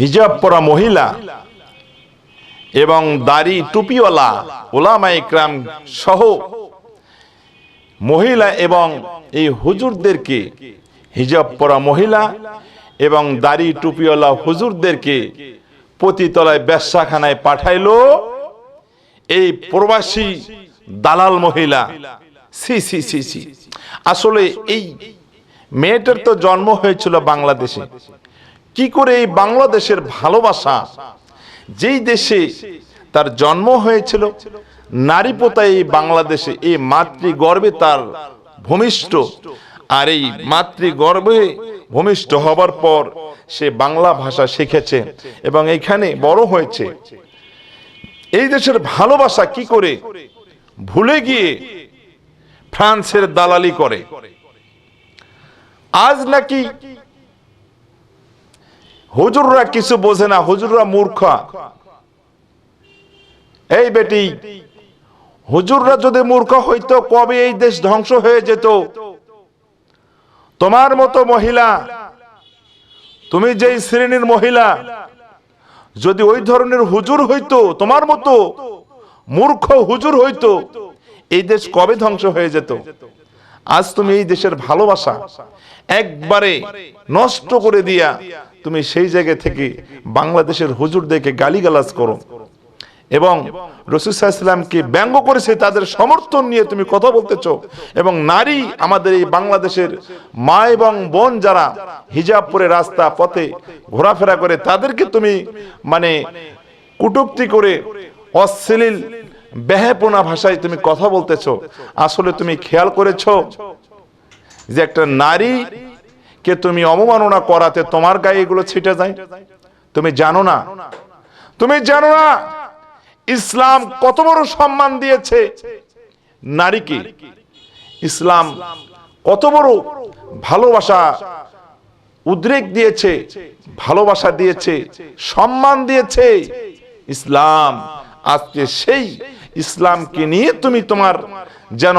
হিজাব পরা মহিলা এবং দাড়ি টুপিওয়ালা ওলামা ইকরাম সহ মহিলা এবং এই হুজুরদেরকে হিজাব পরা মহিলা এবং দাড়ি টুপিওয়ালা হুজুরদেরকে পতিতলায় ব্যবসাখানায় পাঠাইল এই প্রবাসী দালাল মহিলা। সি সি সি সি আসলে এই মেয়েটার তো জন্ম হয়েছিল বাংলাদেশে। কি করে এই বাংলাদেশের ভালোবাসা? যেই দেশে তার জন্ম হয়েছিল, নারী পোতা এই বাংলাদেশে এই মাতৃগর্ভে তার ভূমিষ্ঠ। আর এই মাতৃগর্ভে ভূমিষ্ঠ হবার পর সে বাংলা ভাষা শিখেছে এবং এখানে বড় হয়েছে। এই দেশের ভালোবাসা কি করে ভুলে গিয়ে ফ্রান্সের দালালি করে? আজ নাকি হুজুররা কিছু বোঝে না, হুজুররা মূর্খ। এই বেটি, হুজুররা যদি মূর্খ হইতো, কবে এই দেশ ধ্বংস হয়ে যেত? তোমার মতো মহিলা, তুমি যেই শ্রেণির মহিলা, যদি ওই ধরনের হুজুর হইতো, তোমার মতো মূর্খ হুজুর হইতো, এই দেশ কবে ধ্বংস হয়ে যেত? আজ তুমি এই দেশের ভালোবাসা একবারে নষ্ট করে দিয়া তুমি সেই জায়গা থেকে বাংলাদেশের হুজুরদেরকে গালিগালাজ করো। এবং রসুলামকে ব্যঙ্গ করেছে তাদের সমর্থন নিয়ে তুমি কথা বলতেছ। এবং নারী আমাদের এই বাংলাদেশের মা এবং বোন যারা হিজাব পরে রাস্তা পথে ঘোরাফেরা করে, তাদেরকে তুমি মানে কুটুক্তি করে অশ্লীল বেহেপনা ভাষায় তুমি কথা বলতেছ। আসলে তুমি খেয়াল করেছ যে একটা নারী কে তুমি অবমাননা করাতে তোমার গায়ে এগুলো ছিটে যায়? তুমি জানো না। তুমি জানো না, ইসলাম কত বড় সম্মান দিয়েছে। নারীকে ইসলাম কত বড় ভালোবাসা উদ্রেক দিয়েছে, ভালোবাসা দিয়েছে, সম্মান দিয়েছে। ইসলাম আজকে সেই ইসলামকে নিয়ে তুমি তোমার যেন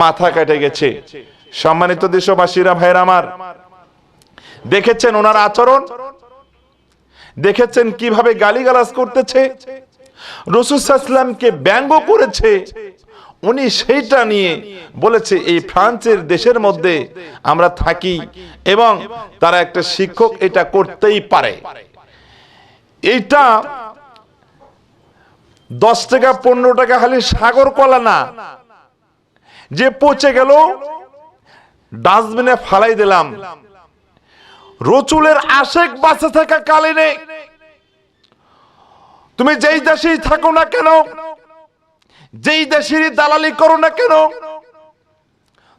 মাথা কেটে গেছে। সম্মানিত দেশবাসীরা ভাইরা আমার দেখেছেন ওনার আচরণ? দেখেছেন কীভাবে গালিগালাজ করতেছে? রসুলামকে ব্যঙ্গ করেছে। উনি সেইটা নিয়ে বলেছে, এই ফ্রান্সের দেশের মধ্যে আমরা থাকি এবং তারা একটা শিক্ষক এটা করতেই পারে। এইটা দশ টাকা, পনেরো টাকা খালি সাগর কলা না। যে পচে গেল, ডাস্টবিনে ফালাই দিলাম। রচুলের আশেক বাঁচে থাকা কালীনে তুমি যেই দেশেই থাকো না কেন, যেই দেশেরই দালালি করো না কেন,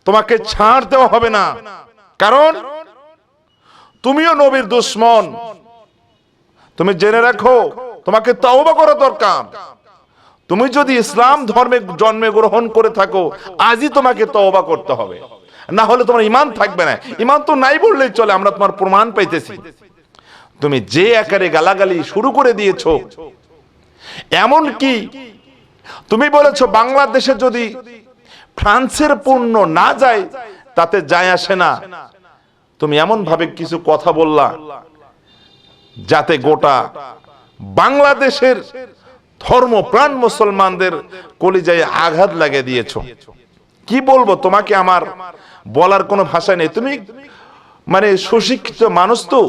তোমাকে ছাড় দেওয়া হবে না। কারণ তুমিও নবীর দুশ্মন। তুমি জেনে রাখো, তোমাকে তওবা করা দরকার। তুমি যদি ইসলাম ধর্মে জন্মে গ্রহণ করে থাকো, আজই তোমাকে তওবা করতে হবে। না হলে তোমার ইমান থাকবে না। ইমান তো নাই বললেই চলে, আমরা তোমার প্রমাণ পাইতেছি। তুমি যে আকারে গালাগালি শুরু করে দিয়েছ, এমন কি? তুমি বলেছ বাংলাদেশে যদি ফ্রান্সের পণ্য না যায়, তাতে যায় আসে না। তুমি এমন ভাবে কিছু কথা বললা, যাতে গোটা বাংলাদেশের ধর্ম প্রাণ মুসলমানদের কলিজায় আঘাত লাগিয়ে দিয়েছ। কি বলব তোমাকে আমার? বলার কোনো ভাষা নেই। তুমি মানে সুশিক্ষিত মানুষ তো।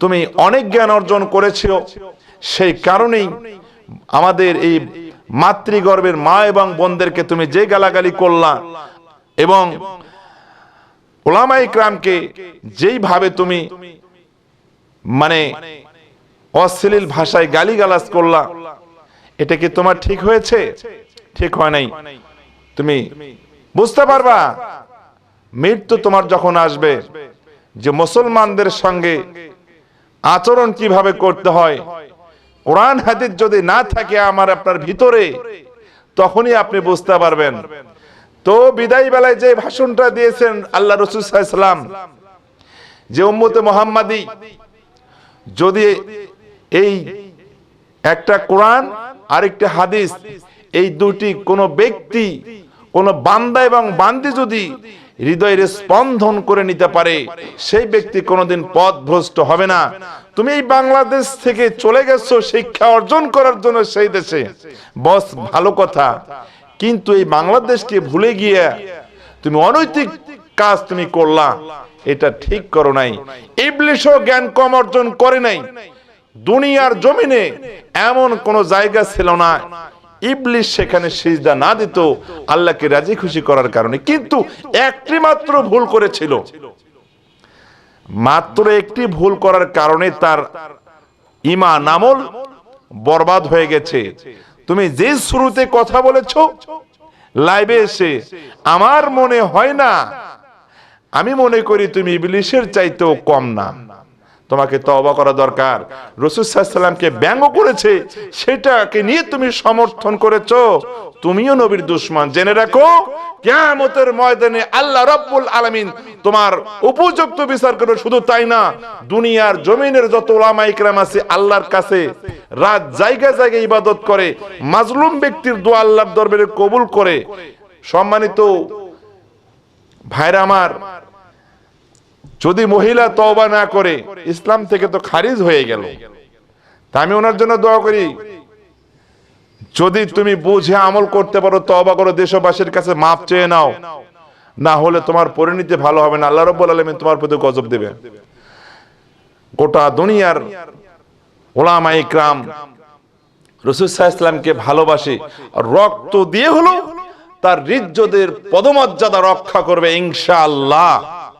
তুমি অনেক জ্ঞান অর্জন করেছ। সেই কারণেই আমাদের এই মাতৃগর্ভের মা এবং বোনদেরকে তুমি যে গালাগালি করলা এবং ওলামাই ক্রামকে যেইভাবে তুমি মানে অশ্লীল ভাষায় গালিগালাজ করলা, এটা কি তোমার ঠিক হয়েছে? ঠিক হয় নাই। তুমি বুঝতে পারবা? মৃত্যু তোমার যখন আসবে, যে মুসলমানদের সঙ্গে আচরণ কীভাবে করতে হয়, কোরআন হাদিস যদি না থাকে আমার আপনার ভিতরে, তখনই আপনি বুঝতে পারবেন। তো বিদায় বেলায় যে ভাষণটা দিয়েছেন আল্লাহ রসুলাম যে উম্মতে মোহাম্মদী, যদি এই একটা কোরআন, আরেকটা হাদিস, এই দুটি কোনো ব্যক্তি, কোন বান্দা এবং বান্দি যদি হৃদয়ের স্পন্দন করে নিতে পারে। সেই ব্যক্তি কোনোদিন পথ ভ্রষ্ট হবে না। তুমি এই বাংলাদেশ থেকে চলে গেছো শিক্ষা অর্জন করার জন্য সেই দেশে। বস, ভালো কথা। কিন্তু এই বাংলাদেশকে ভুলে গিয়ে তুমি অনৈতিক কাজ তুমি করলা। এটা ঠিক করো নাই। ইবলিশও জ্ঞান কম অর্জন করে নাই। দুনিয়ার জমিনে এমন কোন জায়গা ছিল না। ইবলিশ সেখানে সিজদা না দিত, আল্লাহকে রাজি খুশি করার কারণে। কিন্তু একটি মাত্র ভুল করেছিল। মাত্র একটি ভুল করার কারণে তার ইমান আমল বরবাদ হয়ে গেছে। তুমি যে শুরুতে কথা বলেছ, লাইভে এসে আমার মনে হয় না, আমি মনে করি তুমি ইবলিশের চাইতেও কম না। তোমাকে তওবা করা দরকার। রসুল সাল্লামকে ব্যঙ্গ করেছে, সেটাকে নিয়ে তুমি সমর্থন করেছ। তুমিও নবীর দুশ্মন। জেনে রাখো, কিয়ামতের ময়দানে আল্লাহ রাব্বুল আলামিন তোমার উপযুক্ত বিচার করবে। শুধু তাই না, দুনিয়ার জমিনের যত ওলামা ইকরাম আছে, আল্লাহর কাছে রাত জায়গায় জায়গায় ইবাদত করে, মাজলুম ব্যক্তির দোয়া আল্লাহর দরবারে কবুল করে। সম্মানিত ভাইরা আমার যদি মহিলা তওবা না করে, ইসলাম থেকে তো খারিজ হয়ে গেল। তা আমি ওনার জন্য দোয়া করি, যদি তুমি বুঝে আমল করতে পারো, তওবা করো, দেশবাসীর কাছে মাপ চেয়ে নাও। না হলে তোমার পরিণতি ভালো হবে না। আল্লাহ রব্বুল আলামিন তোমার প্রতি গজব দেবে। গোটা দুনিয়ার ওলামা ইকরাম, রসুল ইসলামকে ভালোবাসে রক্ত দিয়ে হলো তার রিজ্জদের পদমর্যাদা রক্ষা করবে ইনশাআল্লাহ।